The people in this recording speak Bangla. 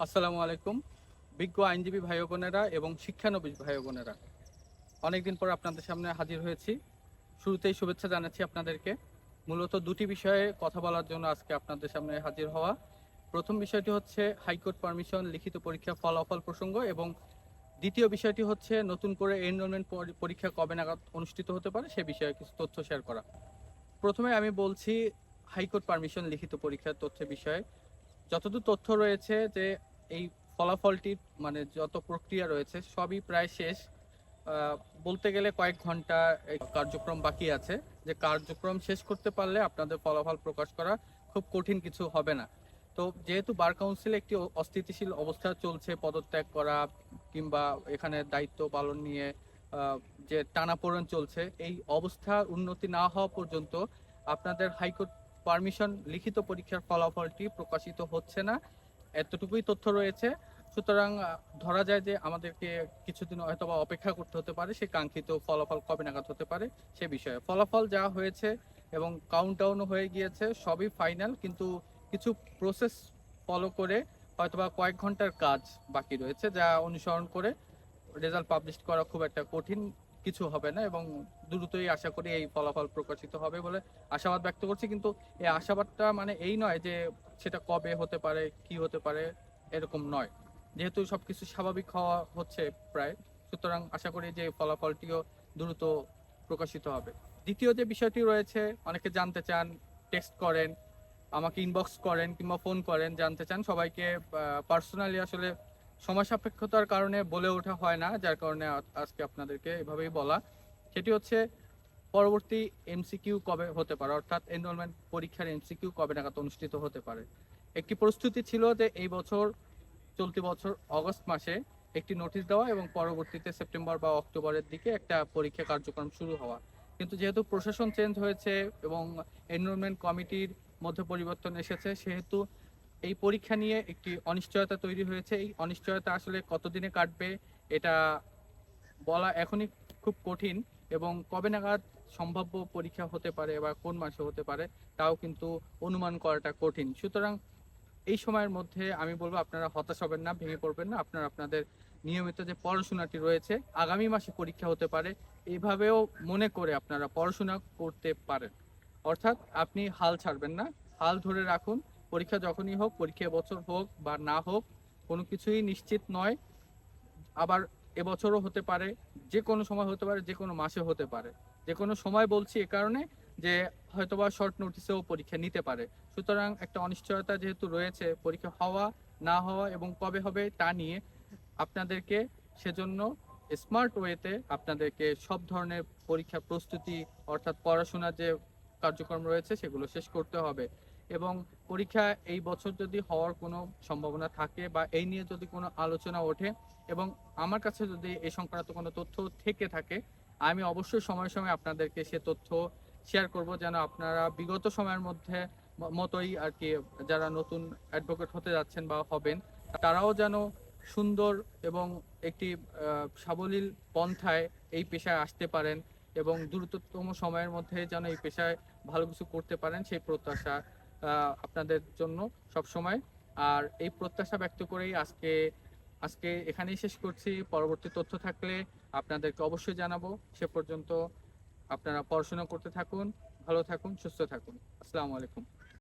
আসসালামু আলাইকুম। বিজ্ঞ আইনজীবী ভাই বোনেরা এবং শিক্ষানবিশ ভাই বোনেরা, অনেকদিন পর আপনাদের সামনে হাজির হয়েছি। শুরুতেই শুভেচ্ছা জানাচ্ছি আপনাদেরকে। মূলত দুটি বিষয়ে কথা বলার জন্য আজকে আপনাদের সামনে হাজির হওয়া। প্রথম বিষয়টি হচ্ছে হাইকোর্ট পারমিশন, লিখিত পরীক্ষা, ফলাফল প্রসঙ্গ এবং দ্বিতীয় বিষয়টি হচ্ছে নতুন করে এনরোলমেন্ট পরীক্ষা কবে নাগাদ অনুষ্ঠিত হতে পারে সে বিষয়ে কিছু তথ্য শেয়ার করা। প্রথমে আমি বলছি হাইকোর্ট পারমিশন, লিখিত পরীক্ষার তথ্যের বিষয়ে। যতদূর তথ্য রয়েছে যে এই ফলাফলটির মানে যত প্রক্রিয়া রয়েছে, সবই প্রায় শেষ। বলতে গেলে কয়েক ঘণ্টা কার্যক্রম বাকি আছে। যে কার্যক্রম শেষ করতে পারলে আপনাদের ফলাফল প্রকাশ করা খুব কঠিন কিছু হবে না। তো যেহেতু বার কাউন্সিল একটি অস্থিতিশীল অবস্থা চলছে পদত্যাগ করা কিংবা এখানে দায়িত্ব পালন নিয়ে যে টানাপোড়েন চলছে, এই অবস্থা উন্নতি না হওয়া পর্যন্ত আপনাদের হাইকোর্ট পারমিশন, লিখিত পরীক্ষার ফলাফলটি প্রকাশিত হচ্ছে না। এতটুকুই তথ্য রয়েছে। সুতরাং ধরা যায় যে আমাদেরকে কিছুদিন হয়তো বা অপেক্ষা করতে হতে পারে, সে কাঙ্ক্ষিত ফলাফল কবে নাগাদ হতে পারে সে বিষয়ে। ফলাফল যা হয়েছে এবং কাউন্টডাউনও হয়ে গিয়েছে, সবই ফাইনাল কিন্তু কিছু প্রসেস ফলো করে হয়তোবা কয়েক ঘণ্টার কাজ বাকি রয়েছে, যা অনুসরণ করে রেজাল্ট পাবলিশ করা খুব একটা কঠিন কিছু হবে না এবং দ্রুতই আশা করি এই ফলাফল প্রকাশিত হবে বলে আশাবাদ ব্যক্ত করছি। কিন্তু এই আশাবাদটা মানে এই নয় যে সেটা কবে হতে পারে, কি হতে পারে, এরকম নয়। যেহেতু সবকিছু স্বাভাবিক হওয়া হচ্ছে প্রায়, সুতরাং আশা করি যে ফলাফলটিও দ্রুত প্রকাশিত হবে। দ্বিতীয় যে বিষয়টি রয়েছে, অনেকে জানতে চান, টেক্সট করেন, আমাকে ইনবক্স করেন কিংবা ফোন করেন, জানতে চান, সবাইকে পার্সোনালি আসলে সময় সাপেক্ষতার কারণে বলে ওঠা হয় না, যার কারণে আজকে আপনাদেরকে এভাবেই বলা। সেটি হচ্ছে, পরবর্তী এমসিকিউ কবে হতে পারে? অর্থাৎ এনরোলমেন্ট পরীক্ষার এমসিকিউ কবে নাগাদ অনুষ্ঠিত হতে পারে? একটি প্রস্তুতি ছিল যে এই বছর, চলতি বছর অগস্ট মাসে একটি নোটিশ দেওয়া এবং পরবর্তীতে সেপ্টেম্বর বা অক্টোবরের দিকে একটা পরীক্ষা কার্যক্রম শুরু হওয়া। কিন্তু যেহেতু প্রশাসন চেঞ্জ হয়েছে এবং এনরোলমেন্ট কমিটির মধ্যে পরিবর্তন এসেছে, সেহেতু এই পরীক্ষা নিয়ে একটি অনিশ্চয়তা তৈরি হয়েছে। এই অনিশ্চয়তা আসলে কতদিনে কাটবে এটা বলা এখনই খুব কঠিন এবং কবে নাগাদ সম্ভাব্য পরীক্ষা হতে পারে বা কোন মাসে হতে পারে তাও কিন্তু অনুমান করাটা কঠিন। সুতরাং এই সময়ের মধ্যে আমি বলব আপনারা হতাশ হবেন না, ভেঙে পড়বেন না। আপনারা আপনাদের নিয়মিত যে পড়াশোনাটি রয়েছে, আগামী মাসে পরীক্ষা হতে পারে এইভাবেও মনে করে আপনারা পড়াশোনা করতে পারেন। অর্থাৎ আপনি হাল ছাড়বেন না, হাল ধরে রাখুন। পরীক্ষা যখনই হোক, পরীক্ষা এবছর হোক বা না হোক, কোনো কিছুই নিশ্চিত নয়। আবার এবছরও হতে পারে, যে কোনো সময় হতে পারে, যে কোনো মাসে হতে পারে। যে কোনো সময় বলছি এ কারণে যে হয়তোবা শর্ট নোটিসেও পরীক্ষা নিতে পারে। সুতরাং একটা অনিশ্চয়তা যেহেতু রয়েছে, পরীক্ষা হওয়া, না হওয়া এবং কবে হবে তা নিয়ে আপনাদেরকে সেজন্য স্মার্ট ওয়েতে আপনাদেরকে সব ধরনের পরীক্ষা প্রস্তুতি অর্থাৎ পড়াশোনার যে কার্যক্রম রয়েছে, সেগুলো শেষ করতে হবে। এবং পরীক্ষা এই বছর যদি হওয়ার কোনো সম্ভাবনা থাকে বা এই নিয়ে যদি কোনো আলোচনা ওঠে এবং আমার কাছে যদি এই সংক্রান্ত কোনো তথ্য থেকে থাকে, আমি অবশ্যই সময় সময় আপনাদেরকে সে তথ্য শেয়ার করব যেন আপনারা বিগত সময়ের মধ্যে মতোই আর কি যারা নতুন অ্যাডভোকেট হতে যাচ্ছেন বা হবেন, তারাও যেন সুন্দর এবং একটি সাবলীল পন্থায় এই পেশায় আসতে পারেন এবং দ্রুততম সময়ের মধ্যে যেন এই পেশায় ভালো কিছু করতে পারেন, সেই প্রত্যাশা আপনাদের জন্য সব সময় আর এই প্রত্যাশা ব্যক্ত করেই আজকে আজকে এখানেই শেষ করছি। পরবর্তী তথ্য থাকলে আপনাদেরকে অবশ্যই জানাব। সে পর্যন্ত আপনারা পড়াশোনা করতে থাকুন, ভালো থাকুন, সুস্থ থাকুন। আসসালামু আলাইকুম।